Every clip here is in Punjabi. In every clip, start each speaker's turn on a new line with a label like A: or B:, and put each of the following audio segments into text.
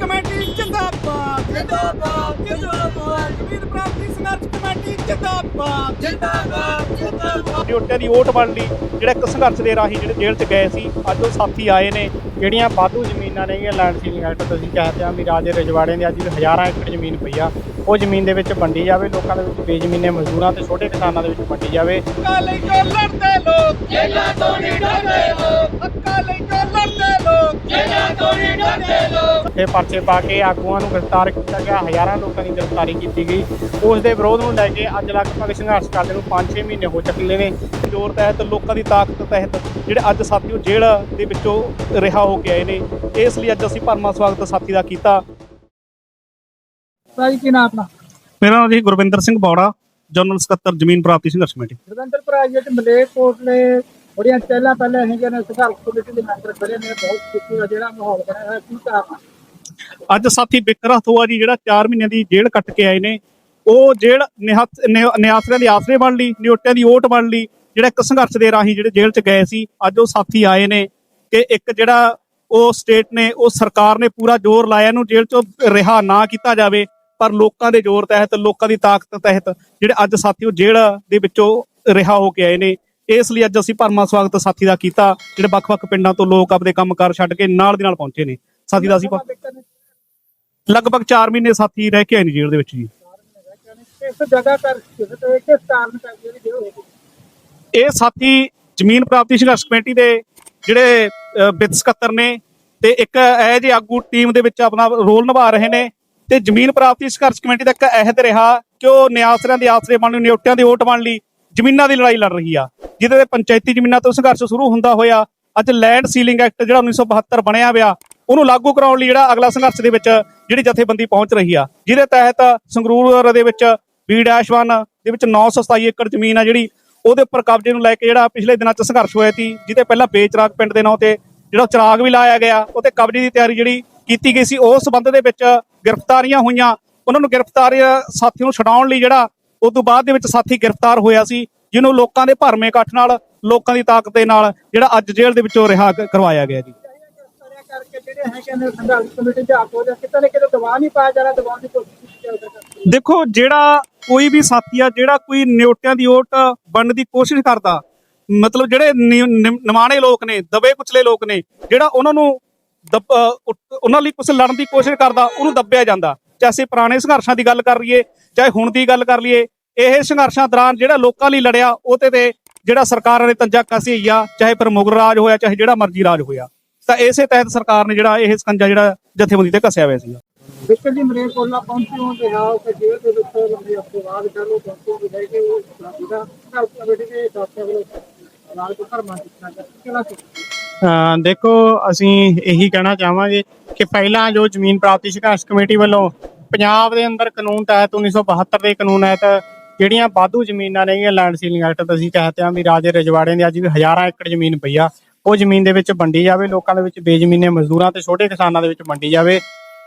A: ਕਮੇਟੀ ਜਿੰਦਾਬਾਦ। ਜਿੰਦਾਬਾਦ। ਜਿੰਦਾਬਾਦ। ਜ਼ਮੀਨ ਪ੍ਰਾਪਤੀ ਸੰਘਰਸ਼ ਕਮੇਟੀ ਜਿੰਦਾਬਾਦ। ਜਿੰਦਾਬਾਦ ਜਿੰਦਾਬਾਦ।
B: ਡਿਊਟੀਆਂ ਦੀ ਓਟ ਬਣ ਲਈ। ਜਿਹੜਾ ਇੱਕ ਸੰਘਰਸ਼ ਦੇ ਰਾਹੀਂ ਜਿਹੜੇ ਜੇਲ੍ਹ 'ਚ ਗਏ ਸੀ ਅੱਜ ਉਹ ਸਾਥੀ ਆਏ ਨੇ।
C: ਜਿਹੜੀਆਂ ਵਾਧੂ ਜ਼ਮੀਨਾਂ ਨੇਗੀਆਂ ਲੈਂਡ ਸੀਲਿੰਗ ਐਕਟ ਤੁਸੀਂ ਕਹਿੰਦੇ ਆ ਵੀ ਰਾਜੇ ਰਜਵਾੜੇ ਦੇ ਅੱਜ ਹਜ਼ਾਰਾਂ ਏਕੜ ਜ਼ਮੀਨ ਪਈ ਆ ਉਹ ਜ਼ਮੀਨ ਦੇ ਵਿੱਚ ਵੰਡੀ ਜਾਵੇ ਲੋਕਾਂ ਦੇ ਵਿੱਚ ਬੇਜ਼ਮੀਨੇ ਮਜ਼ਦੂਰਾਂ ਤੇ ਛੋਟੇ ਕਿਸਾਨਾਂ ਦੇ ਵਿੱਚ ਵੰਡੀ ਜਾਵੇ।
A: ਹੱਕਾਂ ਲਈ ਜੋ ਲੜਦੇ ਲੋਕ ਜੇਲਾਂ ਤੋਂ ਨਹੀਂ ਡਰਦੇ ਲੋਕ। ਹੱਕਾਂ ਲਈ ਜੋ ਲੜਦੇ ਲੋਕ ਜੇਲਾਂ ਤੋਂ ਨਹੀਂ ਡਰਦੇ ਲੋਕ।
C: ਤੇ ਪਰਚੇ ਪਾ ਕੇ ਆਗੂਆਂ ਨੂੰ ਗ੍ਰਿਫਤਾਰ ਕੀਤਾ ਗਿਆ ਹਜ਼ਾਰਾਂ ਲੋਕਾਂ ਦੀ ਗ੍ਰਿਫਤਾਰੀ ਕੀਤੀ ਗਈ। ਉਸ ਦੇ ਵਿਰੋਧ ਨੂੰ ਲੈ ਕੇ ਅੱਜ ਲਗਭਗ ਸੰਘਰਸ਼ ਕਰਦੇ ਨੂੰ 5-6 ਮਹੀਨੇ ਹੋ ਚੱਲੇ ਨੇ।
B: ਜ਼ੋਰ ਤਹਿਤ ਲੋਕਾਂ ਦੀ ਤਾਕਤ ਤਹਿਤ ਜਿਹੜੇ ਅੱਜ ਸਾਥੀ ਉਹ ਜੇਲ੍ਹ ਦੇ ਵਿੱਚੋਂ ਰਿਹਾ ਹੋ ਕੇ ਆਏ ਨੇ। ਇਸ ਲਈ ਅੱਜ ਅਸੀਂ ਭਰਮਾ ਸਵਾਗਤ ਸਾਥੀ ਦਾ ਕੀਤਾ।
D: ਭਾਈ ਕੀ ਨਾਮ ਆਪਣਾ?
B: ਮੇਰਾ ਨਾਮ ਜੀ ਗੁਰਵਿੰਦਰ ਸਿੰਘ ਬੌੜਾ ਜਨਰਲ ਸਕੱਤਰ ਜ਼ਮੀਨ ਪ੍ਰਾਪਤੀ ਸੰਘਰਸ਼ ਕਮੇਟੀ।
D: ਰਵਿੰਦਰ ਪ੍ਰਾਈਵੇਟ ਮਲੇਰਕੋਟਲੇ ਬੜੀਆਂ ਪਹਿਲਾਂ ਪਹਿਲਾਂ ਹੈਗੀਆਂ ਨੇ ਸੰਘਰਸ਼ ਕਮੇਟੀ ਦੇ ਮੈਂਬਰ ਖੜੇ ਨੇ ਬਹੁਤ ਖੁਸ਼ੀ ਦਾ ਜਿਹੜਾ ਮਾਹੌਲ ਬਣਿਆ ਹੋਇਆ ਕੀ ਕਾਰਨ
B: ਅੱਜ ਸਾਥੀ ਬਿਕਰਾ ਥੋਆ ਜੀ ਜਿਹੜਾ 4 ਮਹੀਨਿਆਂ ਦੀ ਜੇਲ੍ਹ ਕੱਟ ਕੇ ਆਏ ਨੇ ਉਹ ਜੇਲ੍ਹ ਨਿਆਸਰਿਆਂ ਦੀ ਆਸਰੇ ਬਣ ਲਈ ਨਿਓਟਿਆਂ ਦੀ ਓਟ ਬਣ ਲਈ ਜਿਹੜਾ ਇੱਕ ਸੰਘਰਸ਼ ਦੇ ਰਾਹੀਂ ਜਿਹੜੇ ਜੇਲ੍ਹ 'ਚ ਗਏ ਸੀ ਅੱਜ ਉਹ ਸਾਥੀ ਆਏ ਨੇ। ਕਿ ਇੱਕ ਜਿਹੜਾ ਉਹ ਸਟੇਟ ਨੇ ਉਹ ਸਰਕਾਰ ਨੇ ਪੂਰਾ ਜ਼ੋਰ ਲਾਇਆ ਇਹਨੂੰ ਜੇਲ੍ਹ 'ਚੋਂ ਰਿਹਾ ਨਾ ਕੀਤਾ ਜਾਵੇ ਪਰ ਲੋਕਾਂ ਦੇ ਜ਼ੋਰ ਤਹਿਤ ਲੋਕਾਂ ਦੀ ਤਾਕਤ ਤਹਿਤ ਜਿਹੜੇ ਅੱਜ ਸਾਥੀ ਉਹ ਜੇਲ੍ਹ ਦੇ ਵਿੱਚੋਂ ਰਿਹਾ ਹੋ ਕੇ ਆਏ ਨੇ ਇਸ ਲਈ ਅੱਜ ਅਸੀਂ ਭਰਮਾ ਸਵਾਗਤ ਸਾਥੀ ਦਾ ਕੀਤਾ ਜਿਹੜੇ ਵੱਖ-ਵੱਖ ਪਿੰਡਾਂ ਤੋਂ ਲੋਕ ਆਪਣੇ ਕੰਮਕਾਰ ਛੱਡ ਕੇ ਨਾਲ ਦੀ ਨਾਲ ਪਹੁੰਚੇ ਨੇ। ਸਾਥੀ ਦਾ ਅਸੀਂ ਲਗਭਗ 4 ਮਹੀਨੇ ਸਾਥੀ ਰਹਿ ਕੇ ਆਏ ਨੇ ਜੇਲ੍ਹ ਦੇ ਵਿੱਚ ਜੀ।
D: ਇਸ ਜਗ੍ਹਾ ਕਰ ਕਿਸੇ ਤੇ ਕਿਸ ਕਾਰਨ ਕਰਕੇ ਜਿਹੜੀ ਜੇਲ੍ਹ ਹੋਈ
B: ਇਹ ਸਾਥੀ ਜ਼ਮੀਨ ਪ੍ਰਾਪਤੀ ਸੰਘਰਸ਼ ਕਮੇਟੀ ਦੇ ਜਿਹੜੇ ਵਿੱਤ ਸਕੱਤਰ ਨੇ ਤੇ ਇੱਕ ਇਹ ਜਿਹੇ ਆਗੂ ਟੀਮ ਦੇ ਵਿੱਚ ਆਪਣਾ ਰੋਲ ਨਿਭਾ ਰਹੇ ਨੇ ਤੇ ਜ਼ਮੀਨ ਪ੍ਰਾਪਤੀ ਸੰਘਰਸ਼ ਕਮੇਟੀ ਦਾ ਇੱਕ ਅਹਿਦ ਰਿਹਾ ਕਿ ਉਹ ਨਿਆਸਰਿਆਂ ਦੇ ਆਸਰੇ ਬਣ ਲਈ ਨਿਯੁਕਤਿਆਂ ਦੀ ਓਟ ਬਣ ਲਈ ਜ਼ਮੀਨਾਂ ਦੀ ਲੜਾਈ ਲੜ ਰਹੀ ਆ, ਜਿਹਦੇ ਤੇ ਪੰਚਾਇਤੀ ਜ਼ਮੀਨਾਂ ਤੋਂ ਸੰਘਰਸ਼ ਸ਼ੁਰੂ ਹੁੰਦਾ ਹੋਇਆ। ਅੱਜ ਲੈਂਡ ਸੀਲਿੰਗ ਐਕਟ ਜਿਹੜਾ 1972 ਬਣਿਆ ਹੋਇਆ ਉਹਨੂੰ ਲਾਗੂ ਕਰਾਉਣ ਲਈ ਜਿਹੜਾ ਅਗਲਾ ਸੰਘਰਸ਼ ਦੇ ਵਿੱਚ ਜਿਹੜੀ ਜਥੇਬੰਦੀ ਪਹੁੰਚ ਰਹੀ ਆ, ਜਿਹਦੇ ਤਹਿਤ ਸੰਗਰੂਰ ਦੇ ਵਿੱਚ ਬੀ ਡੈਸ਼ 1 ਦੇ ਵਿੱਚ 927 ਏਕੜ ਜ਼ਮੀਨ ਆ ਜਿਹੜੀ ਉਹਦੇ ਉੱਪਰ ਕਬਜ਼ੇ ਨੂੰ ਲੈ ਕੇ ਜਿਹੜਾ ਪਿਛਲੇ ਦਿਨਾਂ 'ਚ ਸੰਘਰਸ਼ ਹੋਇਆ ਸੀ, ਜਿਹਦੇ ਪਹਿਲਾਂ ਬੇਚਰਾਗ ਪਿੰਡ ਦੇ ਨਾਂ ਤੇ ਜਿਹੜਾ ਚਿਰਾਗ ਵੀ ਲਾਇਆ ਗਿਆ ਉਹਤੇ ਕਬਜ਼ੇ ਦੀ ਤਿਆਰੀ ਜਿਹੜੀ ਕੀਤੀ ਗਈ ਸੀ, ਉਸ ਸਬੰਧ ਦੇ ਵਿੱਚ ਗ੍ਰਿਫਤਾਰੀਆਂ ਹੋਈਆਂ। ਉਹਨਾਂ ਨੂੰ ਗ੍ਰਿਫਤਾਰੀ ਸਾਥੀ ਨੂੰ ਛਡਾਉਣ ਲਈ ਜਿਹੜਾ ਉਸ ਤੋਂ ਬਾਅਦ ਦੇ ਵਿੱਚ ਸਾਥੀ ਗ੍ਰਿਫਤਾਰ ਹੋਇਆ ਸੀ, ਜਿਹਨੂੰ ਲੋਕਾਂ ਦੇ ਭਰਮੇ ਇਕੱਠ ਨਾਲ, ਲੋਕਾਂ ਦੀ ਤਾਕਤ ਦੇ ਨਾਲ ਜਿਹੜਾ ਅੱਜ ਜੇਲ੍ਹ ਦੇ ਵਿੱਚੋਂ ਰਿਹਾ ਕਰਵਾਇਆ ਗਿਆ ਜੀ। ਦੇਖੋ, ਜਿਹੜਾ ਕੋਈ ਵੀ ਸਾਥੀ ਆ, ਜਿਹੜਾ ਕੋਈ ਨਿਉਟਿਆਂ ਦੀ ਓਟ ਬਣਨ ਦੀ ਕੋਸ਼ਿਸ਼ ਕਰਦਾ, ਮਤਲਬ ਜਿਹੜੇ ਨਿ- ਨਿ- ਨਿਮਾਣੇ ਲੋਕ ਨੇ, ਦਬੇ ਕੁਚਲੇ ਲੋਕ ਨੇ, ਜਿਹੜਾ ਉਹਨਾਂ ਨੂੰ ਦੱਬ- ਉਹਨਾਂ ਲਈ ਕੁਝ ਲੜਨ ਦੀ ਕੋਸ਼ਿਸ਼ ਕਰਦਾ, ਉਹਨੂੰ ਦੱਬਿਆ ਜਾਂਦਾ। ਚਾਹੇ ਅਸੀਂ ਪੁਰਾਣੇ ਸੰਘਰਸ਼ਾਂ ਦੀ ਗੱਲ ਕਰ ਲਈਏ, ਚਾਹੇ ਹੁਣ ਦੀ ਗੱਲ ਕਰ ਲਈਏ, ਇਹ ਸੰਘਰਸ਼ਾਂ ਦੌਰਾਨ ਜਿਹੜਾ ਲੋਕਾਂ ਲਈ ਲੜਿਆ ਉਹ ਤੇ ਜਿਹੜਾ ਸਰਕਾਰਾਂ ਨੇ ਤੰਜਾ ਕਸੀ ਆ, ਚਾਹੇ ਫਿਰ ਮੁਗਲ ਰਾਜ ਹੋਇਆ, ਚਾਹੇ ਜਿਹੜਾ ਮਰਜ਼ੀ ਰਾਜ ਹੋਇਆ। ਤਾਂ ਇਸੇ ਤਹਿਤ ਸਰਕਾਰ ਨੇ ਜਿਹੜਾ ਇਹ ਸਕੰਜਾ ਜਿਹੜਾ ਜਥੇਬੰਦੀ ਤੇ ਕੱਸਿਆ ਹੋਇਆ ਸੀਗਾ।
D: ਵਿਕਰ ਜੀ ਮਲੇਰਕੋਟਲਾ ਪਹੁੰਚੇ ਹੋ ਤੇ ਹਾਂ ਕਿ ਜੇਲ੍ਹ ਦੇ ਵਿੱਚ ਲੰਬੀ ਹਫ਼ਤੇ ਬਾਅਦ ਕੱਲ੍ਹ ਪਹੁੰਚੇ ਹੋ ਲੈ ਕੇ ਉਹ ਜਿਹੜਾ ਸੰਘਰਸ਼ ਕਮੇਟੀ ਦੇ ਡਾਕਟਰ ਵੱਲੋਂ ਨਾਲ ਕੋ ਧਰਮਾ ਕੀਤਾ ਕਿਹੜਾ
C: ਦੇਖੋ, ਅਸੀਂ ਇਹੀ ਕਹਿਣਾ ਚਾਹਾਂਗੇ ਕਿ ਪਹਿਲਾਂ ਜੋ ਜ਼ਮੀਨ ਪ੍ਰਾਪਤੀ ਸੰਘਰਸ਼ ਕਮੇਟੀ ਵੱਲੋਂ ਪੰਜਾਬ ਦੇ ਅੰਦਰ ਕਾਨੂੰਨ ਤਹਿਤ 1972 ਦੇ ਕਾਨੂੰਨ ਤਹਿਤ ਜਿਹੜੀਆਂ ਵਾਧੂ ਜ਼ਮੀਨਾਂ ਨੇਗੀਆਂ ਲੈਂਡ ਸੀਲਿੰਗ ਐਕਟ ਅਸੀਂ ਕਹਿੰਦੇ ਆ ਵੀ ਰਾਜੇ ਰਜਵਾੜੇ ਦੇ ਅੱਜ ਵੀ ਹਜ਼ਾਰਾਂ ਏਕੜ ਜ਼ਮੀਨ ਪਈ ਆ। ਉਹ ਜ਼ਮੀਨ ਦੇ ਵਿੱਚ ਵੰਡੀ ਜਾਵੇ, ਲੋਕਾਂ ਦੇ ਵਿੱਚ ਬੇਜ਼ਮੀਨੇ ਮਜ਼ਦੂਰਾਂ ਤੇ ਛੋਟੇ ਕਿਸਾਨਾਂ ਦੇ ਵਿੱਚ ਵੰਡੀ ਜਾਵੇ।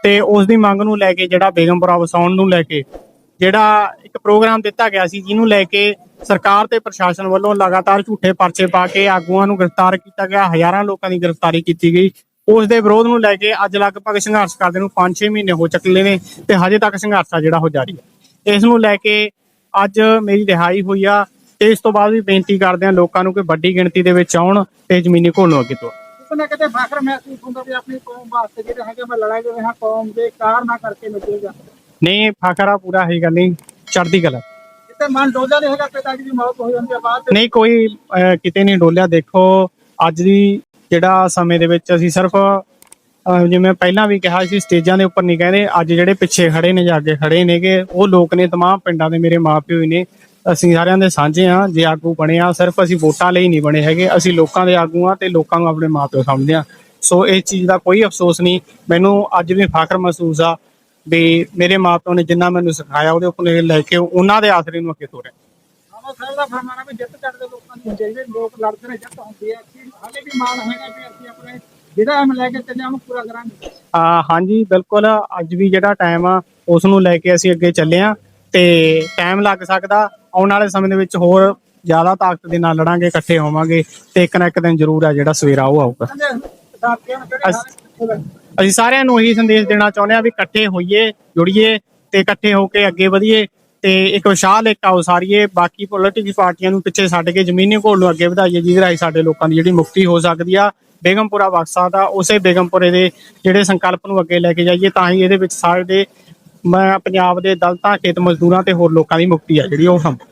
C: ਤੇ ਉਸ ਦੀ ਮੰਗ ਨੂੰ ਲੈ ਕੇ ਜਿਹੜਾ ਬੇਗਮਪੁਰਾ ਵਸਾਉਣ ਨੂੰ ਲੈ ਕੇ ਜਿਹੜਾ ਇੱਕ ਪ੍ਰੋਗਰਾਮ ਦਿੱਤਾ ਗਿਆ ਸੀ, ਜਿਹਨੂੰ ਲੈ ਕੇ ਸਰਕਾਰ ਤੇ ਪ੍ਰਸ਼ਾਸਨ ਵੱਲੋਂ ਲਗਾਤਾਰ ਝੂਠੇ ਪਰਚੇ ਪਾ ਕੇ ਆਗੂਆਂ ਨੂੰ ਗ੍ਰਿਫਤਾਰ ਕੀਤਾ ਗਿਆ, ਹਜ਼ਾਰਾਂ ਲੋਕਾਂ ਦੀ ਗ੍ਰਿਫਤਾਰੀ ਕੀਤੀ ਗਈ। ਉਸ ਦੇ ਵਿਰੋਧ ਨੂੰ ਲੈ ਕੇ ਅੱਜ ਲਗਭਗ ਸੰਘਰਸ਼ ਕਰਦੇ ਨੂੰ 5-6 ਮਹੀਨੇ ਹੋ ਚੱਲੇ ਨੇ ਤੇ ਹਜੇ ਤੱਕ ਸੰਘਰਸ਼ ਆ ਜਿਹੜਾ ਉਹ ਜਾਰੀ ਹੈ। ਇਸ ਨੂੰ ਲੈ ਕੇ ਅੱਜ ਮੇਰੀ ਰਿਹਾਈ ਹੋਈ ਆ ਤੇ ਇਸ ਤੋਂ ਬਾਅਦ ਵੀ ਬੇਨਤੀ ਕਰਦੇ ਆ ਲੋਕਾਂ ਨੂੰ ਕਿ ਵੱਡੀ ਗਿਣਤੀ ਦੇ ਵਿੱਚ ਆਉਣ ਤੇ ਜ਼ਮੀਨੀ ਘੋਲ ਨੂੰ ਅੱਗੇ ਤੋਂ
D: ਕਿਤੇ ਨਾ ਕਿਤੇ ਫਖਰ ਮਹਿਸੂਸ ਹੁੰਦਾ ਵੀ ਆਪਣੀ ਕੌਮ ਵਾਸਤੇ ਜਿਹੜੇ ਹੈਗੇ ਮੈਂ ਲੜਾਈ ਦੇ ਰਿਹਾ ਕੌਮ ਦੇ ਕਾਰਨਾ ਕਰਕੇ ਮਿਲੇਗਾ
C: ਨਹੀਂ ਫਖਰਾ ਪੂਰਾ ਹੈ ਗੱਲ ਨਹੀਂ ਚੜ੍ਹਦੀ ਕਲਾ
D: ਕਿਤੇ ਮਨ ਡੋਲਾ ਨਹੀਂ ਹੈਗਾ ਪਿਤਾ ਜੀ ਦੀ ਮੌਤ ਹੋ ਜਾਂਦੀ ਹੈ ਬਾਅਦ।
C: ਨਹੀਂ ਕੋਈ ਅਹ, ਕਿਤੇ ਨਹੀਂ ਡੋਲਿਆ ਦੇਖੋ ਅੱਜ ਦੀ ਜਿਹੜਾ ਸਮੇਂ ਦੇ ਵਿੱਚ ਅਸੀਂ ਸਿਰਫ ਅਹ, ਜਿਵੇਂ ਪਹਿਲਾਂ ਵੀ ਕਿਹਾ ਸੀ ਸਟੇਜਾਂ ਦੇ ਉੱਪਰ ਨਹੀਂ ਕਹਿੰਦੇ ਅੱਜ ਜਿਹੜੇ ਪਿੱਛੇ ਖੜੇ ਨੇ ਜਾਂ ਅੱਗੇ ਖੜੇ ਨੇਗੇ ਉਹ ਲੋਕ ਨੇ ਤਮਾਮ ਪਿੰਡਾਂ ਦੇ ਮੇਰੇ ਮਾਪਿਓ ਹੀ ਨੇ ਅਸੀਂ ਸਾਰਿਆਂ ਦੇ ਸਾਂਝੇ ਆ ਜੇ ਆਗੂ ਬਣੇ ਆ ਸਿਰਫ ਅਸੀਂ ਵੋਟਾਂ ਲਈ ਨਹੀਂ ਬਣੇ ਹੈਗੇ ਅਸੀਂ ਲੋਕਾਂ ਦੇ ਆਗੂ ਆ ਤੇ ਲੋਕਾਂ ਨੂੰ ਆਪਣੇ ਮਾਪਿਓ ਸਮਝਦੇ ਆ ਸੋ ਇਸ ਚੀਜ਼ ਦਾ ਕੋਈ ਅਫਸੋਸ ਨਹੀਂ ਮੈਨੂੰ ਅੱਜ ਵੀ ਫਖਰ ਮਹਿਸੂਸ ਆ ਵੀ ਮੇਰੇ ਮਾਪਿਓ ਨੇ ਜਿੰਨਾ ਮੈਨੂੰ ਸਿਖਾਇਆ ਉਹਦੇ ਉੱਪਰ ਲੈ ਕੇ ਉਹਨਾਂ ਦੇ ਆਸਰੇ ਨੂੰ ਅੱਗੇ ਤੋਰਿਆ।
D: ਆਮਾ ਸਾਹਿਬ ਦਾ ਫਰਮਾਨਾ ਵੀ ਜਿੱਤ ਚੜਦੇ ਲੋਕਾਂ ਨੂੰ ਚਾਹੀਦੇ ਲੋਕ ਲੜਦੇ ਨੇ ਜਿੱਤ ਹੁੰਦੀ ਹੈ। ਕਿ ਹਾਲੇ ਵੀ ਮਾਣ ਹੈਗਾ ਵੀ ਅਸੀਂ ਆਪਣੇ ਜਿਹੜਾ ਐਮ ਲੈ ਕੇ ਚੱਲੇ ਉਹਨੂੰ ਪੂਰਾ ਕਰਾਂਗੇ।
C: ਆ ਹਾਂਜੀ ਬਿਲਕੁਲ ਅੱਜ ਵੀ ਜਿਹੜਾ ਟਾਈਮ ਆ ਉਸ ਨੂੰ ਲੈ ਕੇ ਅਸੀਂ ਅੱਗੇ ਚੱਲੇ ਆ ਤੇ ਟਾਈਮ ਲੱਗ ਸਕਦਾ। ਆਉਣ ਵਾਲੇ ਸਮੇਂ ਦੇ ਵਿੱਚ ਹੋਰ ਜ਼ਿਆਦਾ ਤਾਕਤ ਦੇ ਨਾਲ ਲੜਾਂਗੇ, ਇਕੱਠੇ ਹੋਵਾਂਗੇ ਤੇ ਇੱਕ ਨਾ ਇੱਕ ਦਿਨ ਜ਼ਰੂਰ ਆ ਜਿਹੜਾ ਸਵੇਰਾ ਉਹ ਆਊਗਾ। ਅਸੀਂ ਸਾਰਿਆਂ ਨੂੰ ਇਹੀ ਸੰਦੇਸ਼ ਦੇਣਾ ਚਾਹੁੰਦੇ ਹਾਂ ਵੀ ਇਕੱਠੇ ਹੋਈਏ, ਜੁੜੀਏ ਤੇ ਇਕੱਠੇ ਹੋ ਕੇ ਅੱਗੇ ਵਧੀਏ ਤੇ ਇੱਕ ਵਿਸ਼ਾਲ ਏਕਾ ਸਾਰੀਏ ਬਾਕੀ ਪੋਲੀਟਿਕਲ ਪਾਰਟੀਆਂ ਨੂੰ ਪਿੱਛੇ ਛੱਡ ਕੇ ਜ਼ਮੀਨੀ ਘੋਲ ਨੂੰ ਅੱਗੇ ਵਧਾਈਏ, ਜਿਹਦੇ ਰਾਹੀਂ ਸਾਡੇ ਲੋਕਾਂ ਦੀ ਜਿਹੜੀ ਮੁਕਤੀ ਹੋ ਸਕਦੀ ਆ। ਬੇਗਮਪੁਰਾ ਬਖਸ਼ਾ ਦਾ, ਉਸੇ ਬੇਗਮਪੁਰੇ ਦੇ ਜਿਹੜੇ ਸੰਕਲਪ ਨੂੰ ਅੱਗੇ ਲੈ ਕੇ ਜਾਈਏ, ਤਾਂ ਹੀ ਇਹਦੇ ਵਿੱਚ ਸਾਡੇ ਮੈਂ ਪੰਜਾਬ ਦੇ ਦਲਤਾਂ, ਖੇਤ ਮਜ਼ਦੂਰਾਂ ਤੇ ਹੋਰ ਲੋਕਾਂ ਦੀ ਮੁਕਤੀ ਆ ਜਿਹੜੀ ਉਹ ਸੰਭਵ